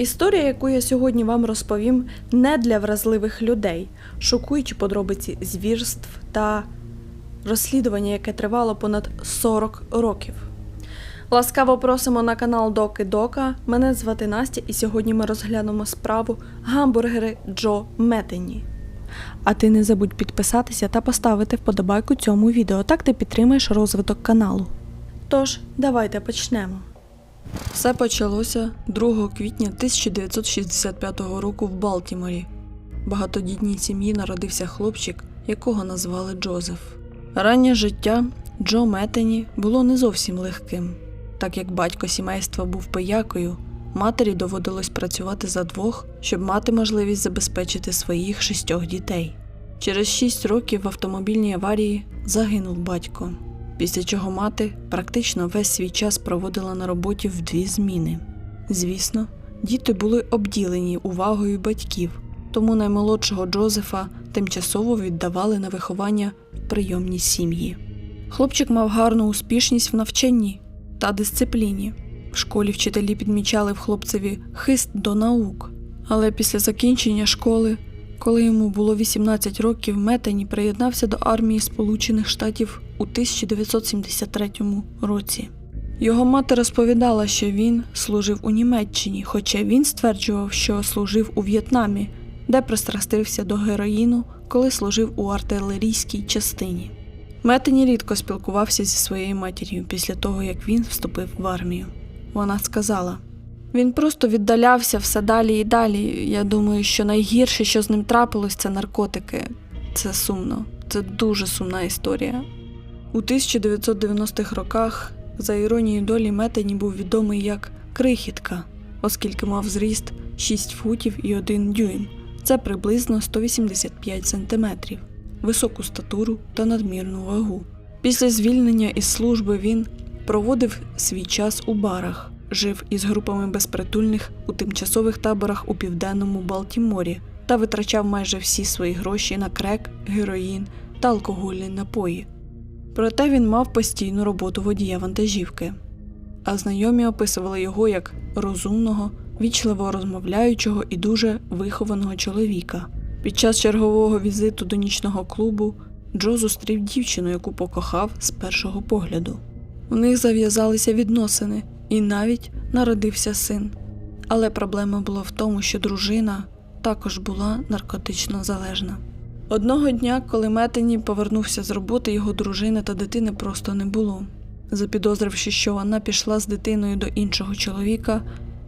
Історія, яку я сьогодні вам розповім, не для вразливих людей, шокуючи подробиці звірств та розслідування, яке тривало понад 40 років. Ласкаво просимо на канал Доки Дока. Мене звати Настя, і сьогодні ми розглянемо справу гамбургери Джо Метені. А ти не забудь підписатися та поставити вподобайку цьому відео, так ти підтримаєш розвиток каналу. Тож, давайте почнемо. Все почалося 2 квітня 1965 року в Балтіморі. Багатодітній сім'ї народився хлопчик, якого назвали Джозеф. Раннє життя Джо Метені було не зовсім легким. Так як батько сімейства був пиякою, матері доводилось працювати за двох, щоб мати можливість забезпечити своїх шістьох дітей. Через шість років в автомобільній аварії загинув батько, після чого мати практично весь свій час проводила на роботі в дві зміни. Звісно, діти були обділені увагою батьків, тому наймолодшого Джозефа тимчасово віддавали на виховання в прийомні сім'ї. Хлопчик мав гарну успішність в навчанні та дисципліні. В школі вчителі підмічали в хлопцеві хист до наук, але після закінчення школи, коли йому було 18 років, Метені приєднався до армії Сполучених Штатів у 1973 році. Його мати розповідала, що він служив у Німеччині, хоча він стверджував, що служив у В'єтнамі, де пристрастився до героїну, коли служив у артилерійській частині. Метені рідко спілкувався зі своєю матір'ю після того, як він вступив в армію. Вона сказала: він просто віддалявся все далі і далі. Я думаю, що найгірше, що з ним трапилось, це наркотики. Це сумно, це дуже сумна історія. У 1990-х роках, за іронією долі, Метені був відомий як крихітка, оскільки мав зріст 6 футів і 1 дюйм. Це приблизно 185 сантиметрів високу статуру та надмірну вагу. Після звільнення із служби він проводив свій час у барах, жив із групами безпритульних у тимчасових таборах у південному Балтіморі та витрачав майже всі свої гроші на крек, героїн та алкогольні напої. Проте він мав постійну роботу водія вантажівки, а знайомі описували його як розумного, вічливо розмовляючого і дуже вихованого чоловіка. Під час чергового візиту до нічного клубу Джо зустрів дівчину, яку покохав з першого погляду. У них зав'язалися відносини, і навіть народився син. Але проблема була в тому, що дружина також була наркотично залежна. Одного дня, коли Метені повернувся з роботи, його дружини та дитини просто не було. Запідозривши, що вона пішла з дитиною до іншого чоловіка,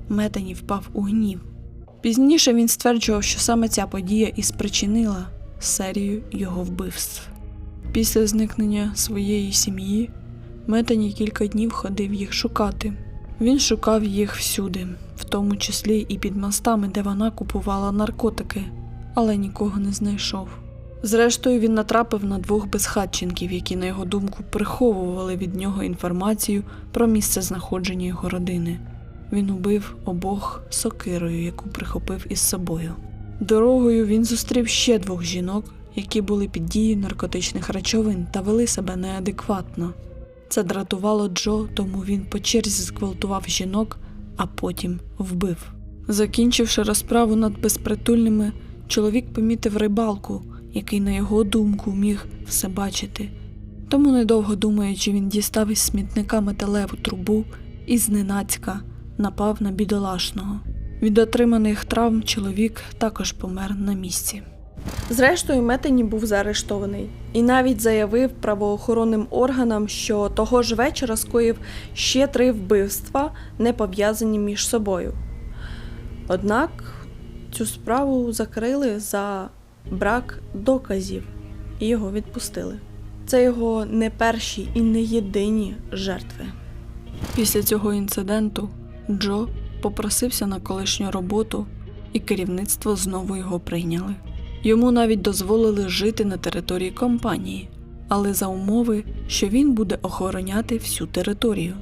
Метені впав у гнів. Пізніше він стверджував, що саме ця подія і спричинила серію його вбивств. Після зникнення своєї сім'ї Метані кілька днів ходив їх шукати. Він шукав їх всюди, в тому числі і під мостами, де вона купувала наркотики, але нікого не знайшов. Зрештою, він натрапив на двох безхатченків, які, на його думку, приховували від нього інформацію про місце знаходження його родини. Він убив обох сокирою, яку прихопив із собою. Дорогою він зустрів ще двох жінок, які були під дією наркотичних речовин та вели себе неадекватно. Це дратувало Джо, тому він по черзі зґвалтував жінок, а потім вбив. Закінчивши розправу над безпритульними, чоловік помітив рибалку, який, на його думку, міг все бачити. Тому, недовго думаючи, він дістав із смітника металеву трубу і зненацька напав на бідолашного. Від отриманих травм чоловік також помер на місці. Зрештою, Метені був заарештований і навіть заявив правоохоронним органам, що того ж вечора скоїв ще три вбивства, не пов'язані між собою. Однак цю справу закрили за брак доказів і його відпустили. Це його не перші і не єдині жертви. Після цього інциденту Джо попросився на колишню роботу, і керівництво знову його прийняли. Йому навіть дозволили жити на території компанії, але за умови, що він буде охороняти всю територію.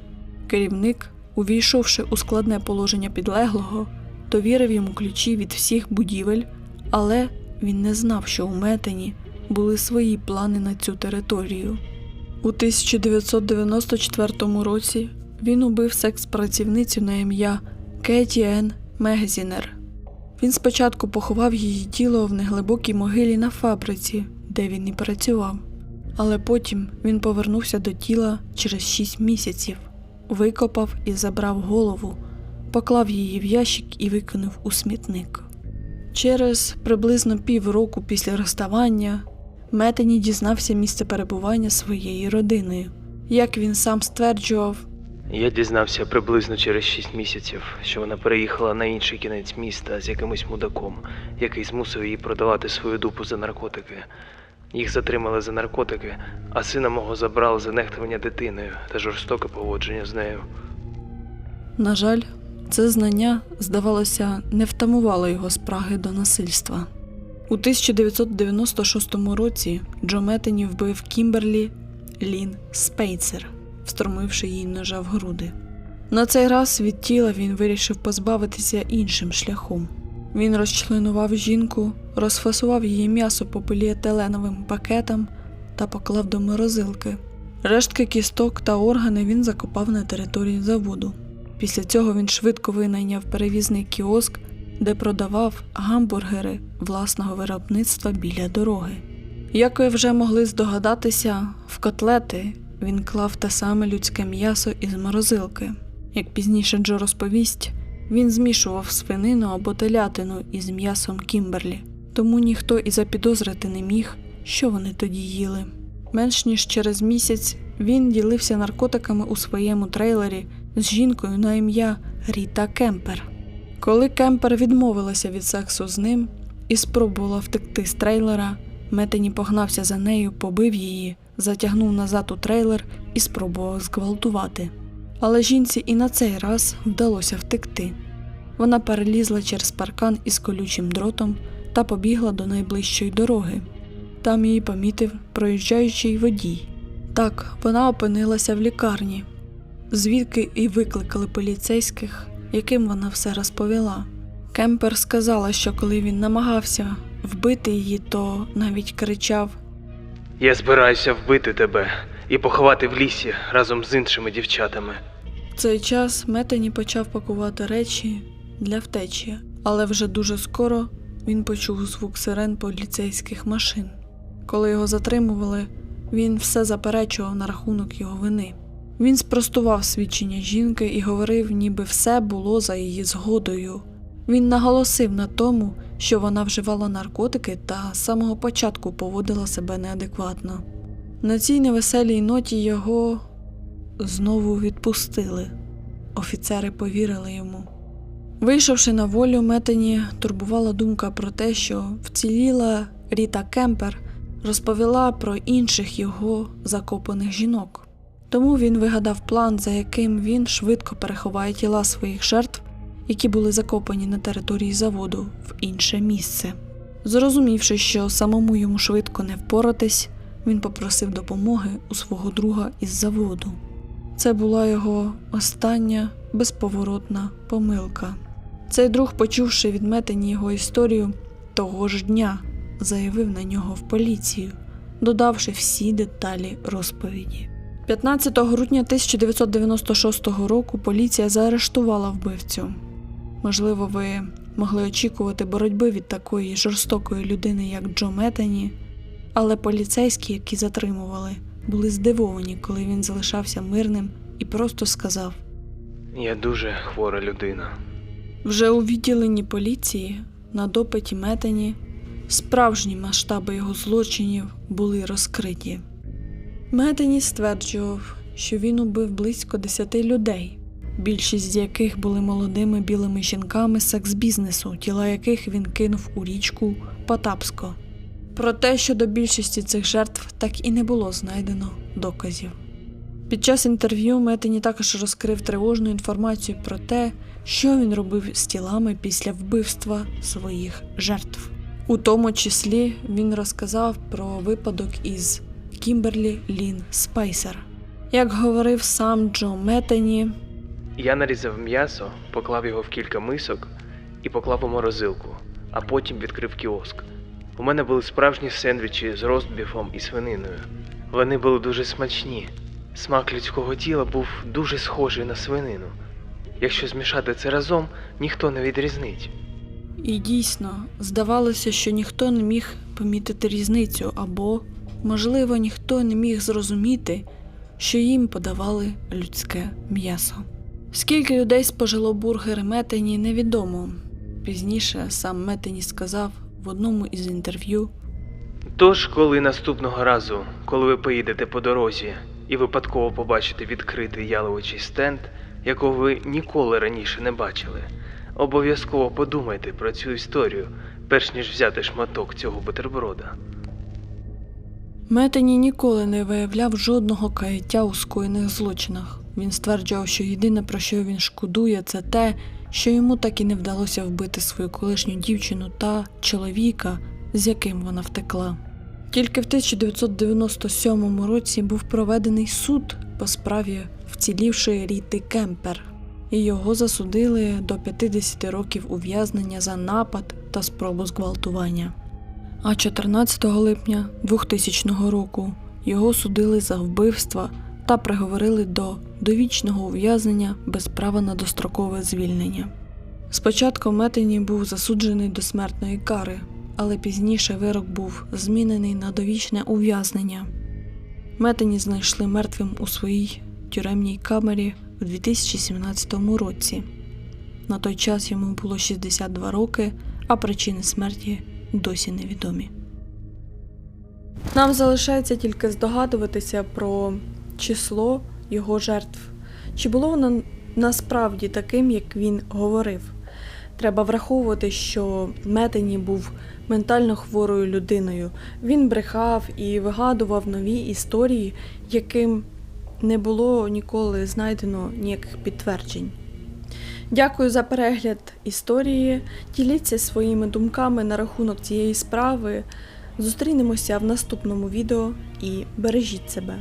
Керівник, увійшовши у складне положення підлеглого, довірив йому ключі від всіх будівель, але він не знав, що у Метені були свої плани на цю територію. У 1994 році він убив секс-працівницю на ім'я Кеті Енн Мегзінер. Він спочатку поховав її тіло в неглибокій могилі на фабриці, де він і працював. Але потім він повернувся до тіла через шість місяців, викопав і забрав голову, поклав її в ящик і викинув у смітник. Через приблизно півроку після розставання Метені дізнався місце перебування своєї родиною. Як він сам стверджував, Я дізнався приблизно через 6 місяців, що вона переїхала на інший кінець міста з якимось мудаком, який змусив її продавати свою дупу за наркотики. Їх затримали за наркотики, а сина мого забрали за нехтування дитиною та жорстоке поводження з нею. на жаль, це знання, здавалося, не втамувало його спраги до насильства. У 1996 році Джо Метені вбив Кімберлі Лін Спейцер, встромивши їй ножа в груди. На цей раз від тіла він вирішив позбавитися іншим шляхом. Він розчленував жінку, розфасував її м'ясо по поліетиленовим пакетам та поклав до морозилки. Рештки кісток та органи він закопав на території заводу. Після цього він швидко винайняв перевізний кіоск, де продавав гамбургери власного виробництва біля дороги. Як ви вже могли здогадатися, в котлети він клав те саме людське м'ясо із морозилки. Як пізніше Джо розповість, він змішував свинину або телятину із м'ясом Кімберлі, тому ніхто і запідозрити не міг, що вони тоді їли. Менш ніж через місяць він ділився наркотиками у своєму трейлері з жінкою на ім'я Ріта Кемпер. Коли Кемпер відмовилася від сексу з ним і спробувала втекти з трейлера, Метені погнався за нею, побив її, затягнув назад у трейлер і спробував зґвалтувати. Але жінці і на цей раз вдалося втекти. Вона перелізла через паркан із колючим дротом та побігла до найближчої дороги. Там її помітив проїжджаючий водій. Так, вона опинилася в лікарні, звідки і викликали поліцейських, яким вона все розповіла. Кемпер сказала, що коли він намагався вбити її, то навіть кричав Я збираюся вбити тебе і поховати в лісі разом з іншими дівчатами. В цей час Метані почав пакувати речі для втечі, але вже дуже скоро він почув звук сирен поліцейських машин. Коли його затримували, він все заперечував на рахунок його вини. Він спростував свідчення жінки і говорив, ніби все було за її згодою. Він наголосив на тому, що вона вживала наркотики та з самого початку поводила себе неадекватно. На цій невеселій ноті його знову відпустили. Офіцери повірили йому. Вийшовши на волю, Метені турбувала думка про те, що вціліла Ріта Кемпер розповіла про інших його закопаних жінок. Тому він вигадав план, за яким він швидко переховає тіла своїх жертв, які були закопані на території заводу, в інше місце. Зрозумівши, що самому йому швидко не впоратись, він попросив допомоги у свого друга із заводу. Це була його остання безповоротна помилка. Цей друг, почувши від Метені його історію, того ж дня заявив на нього в поліцію, додавши всі деталі розповіді. 15 грудня 1996 року поліція заарештувала вбивцю. Можливо, ви могли очікувати боротьби від такої жорстокої людини, як Джо Метані, але поліцейські, які затримували, були здивовані, коли він залишався мирним і просто сказав: Я дуже хвора людина. вже у відділенні поліції на допиті Метані справжні масштаби його злочинів були розкриті. Метані стверджував, що він убив близько 10 людей, більшість з яких були молодими білими жінками секс-бізнесу, тіла яких він кинув у річку Потапсько. Проте щодо більшості цих жертв так і не було знайдено доказів. Під час інтерв'ю Метені також розкрив тривожну інформацію про те, що він робив з тілами після вбивства своїх жертв. У тому числі він розказав про випадок із Кімберлі Лін Спайсер. Як говорив сам Джо Метені, Я нарізав м'ясо, поклав його в кілька мисок і поклав у морозилку, а потім відкрив кіоск. У мене були справжні сендвічі з ростбіфом і свининою. Вони були дуже смачні. Смак людського тіла був дуже схожий на свинину. Якщо змішати це разом, ніхто не відрізнить. І дійсно, здавалося, що ніхто не міг помітити різницю, або, можливо, ніхто не міг зрозуміти, що їм подавали людське м'ясо. Скільки людей спожило бургери Метені, невідомо. Пізніше сам Метені сказав в одному із інтерв'ю, Тож, коли наступного разу, коли ви поїдете по дорозі і випадково побачите відкритий яловичий стенд, якого ви ніколи раніше не бачили, обов'язково подумайте про цю історію, перш ніж взяти шматок цього бутерброда. Метені ніколи не виявляв жодного каяття у скоєних злочинах. Він стверджував, що єдине про що він шкодує, це те, що йому так і не вдалося вбити свою колишню дівчину та чоловіка, з яким вона втекла. Тільки в 1997 році був проведений суд по справі вцілівшої Ріти Кемпер, і його засудили до 50 років ув'язнення за напад та спробу зґвалтування. А 14 липня 2000 року його судили за вбивство та приговорили до довічного ув'язнення без права на дострокове звільнення. Спочатку Метені був засуджений до смертної кари, але пізніше вирок був змінений на довічне ув'язнення. Метені знайшли мертвим у своїй тюремній камері у 2017 році. На той час йому було 62 роки, а причини смерті досі невідомі. Нам залишається тільки здогадуватися про число його жертв. Чи було воно насправді таким, як він говорив? Треба враховувати, що Метені був ментально хворою людиною. Він брехав і вигадував нові історії, яким не було ніколи знайдено ніяких підтверджень. Дякую за перегляд історії. Діліться своїми думками на рахунок цієї справи. Зустрінемося в наступному відео і бережіть себе.